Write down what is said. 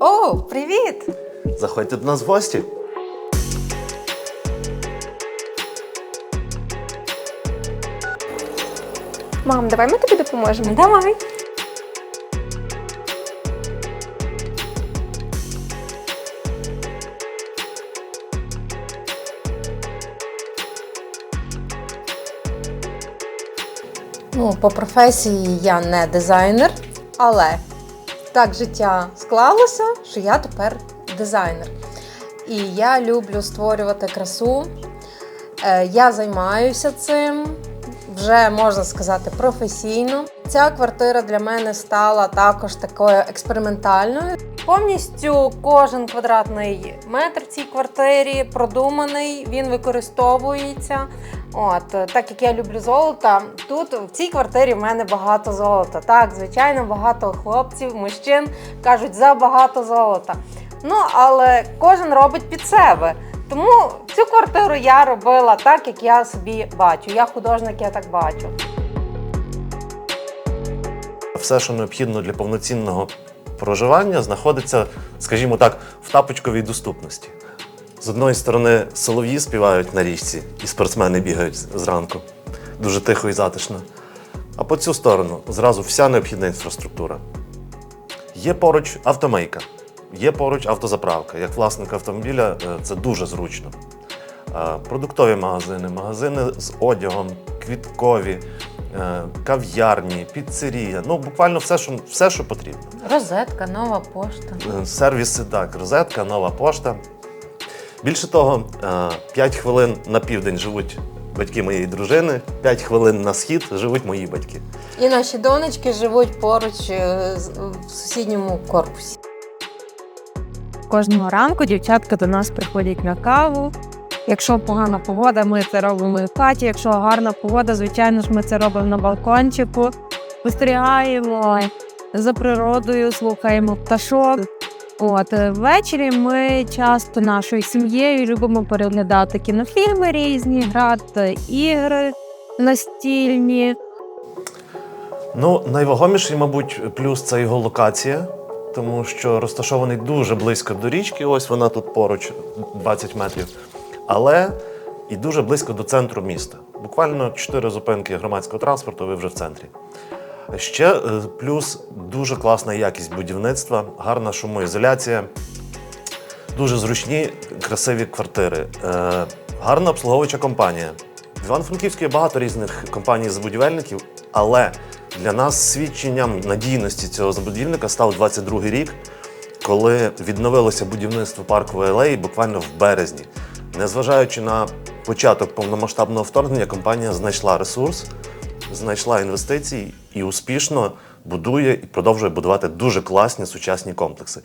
О, привіт! Заходьте до нас в гості. Мам, давай ми тобі допоможемо. Давай. Ну, по професії я не дизайнер, але так життя склалося, що я тепер дизайнер. І я люблю створювати красу. Е, Я займаюся цим вже можна сказати професійно. Ця квартира для мене стала також такою експериментальною. Повністю кожен квадратний метр цій квартирі продуманий, він використовується. От так як я люблю золото, тут в цій квартирі в мене багато золота. Так, звичайно, багато хлопців, мужчин кажуть за багато золота. Ну але кожен робить під себе. Тому цю квартиру я робила так, як я собі бачу. Я художник, я так бачу. Все, що необхідно для повноцінного проживання, знаходиться, скажімо так, в тапочковій доступності. З одної сторони, солов'ї співають на річці, і спортсмени бігають зранку. Дуже тихо і затишно. А по цю сторону зразу вся необхідна інфраструктура. Є поруч автомийка, є поруч автозаправка. Як власник автомобіля е, це дуже зручно. Е, Продуктові магазини, магазини з одягом, квіткові, е, кав'ярні, піцерія. Ну, буквально все, що, все, що потрібно. Розетка, нова пошта. Сервіси, так, розетка, нова пошта. Більше того, 5 хвилин на південь живуть батьки моєї дружини, 5 хвилин на схід живуть мої батьки. І наші донечки живуть поруч в сусідньому корпусі. Кожного ранку дівчатка до нас приходять на каву. Якщо погана погода, ми це робимо в хаті. Якщо гарна погода, звичайно ж, ми це робимо на балкончику. Спостерігаємо за природою, слухаємо пташок. От е, ввечері ми часто нашою сім'єю любимо переглядати кінофільми різні, грати ігри настільні. Ну, найвагоміший, мабуть, плюс це його локація, тому що розташований дуже близько до річки, ось вона тут поруч, 20 метрів, але і дуже близько до центру міста. Буквально 4 зупинки громадського транспорту, ви вже в центрі. Ще е, плюс дуже класна якість будівництва, гарна шумоізоляція, дуже зручні, красиві квартири, е, гарна обслуговуюча компанія. В Івано-Франківську є багато різних компаній-забудівельників, але для нас свідченням надійності цього забудівника став 22-й рік, коли відновилося будівництво паркової алеї буквально в березні. Незважаючи на початок повномасштабного вторгнення, компанія знайшла ресурс, знайшла інвестиції і успішно будує і продовжує будувати дуже класні сучасні комплекси.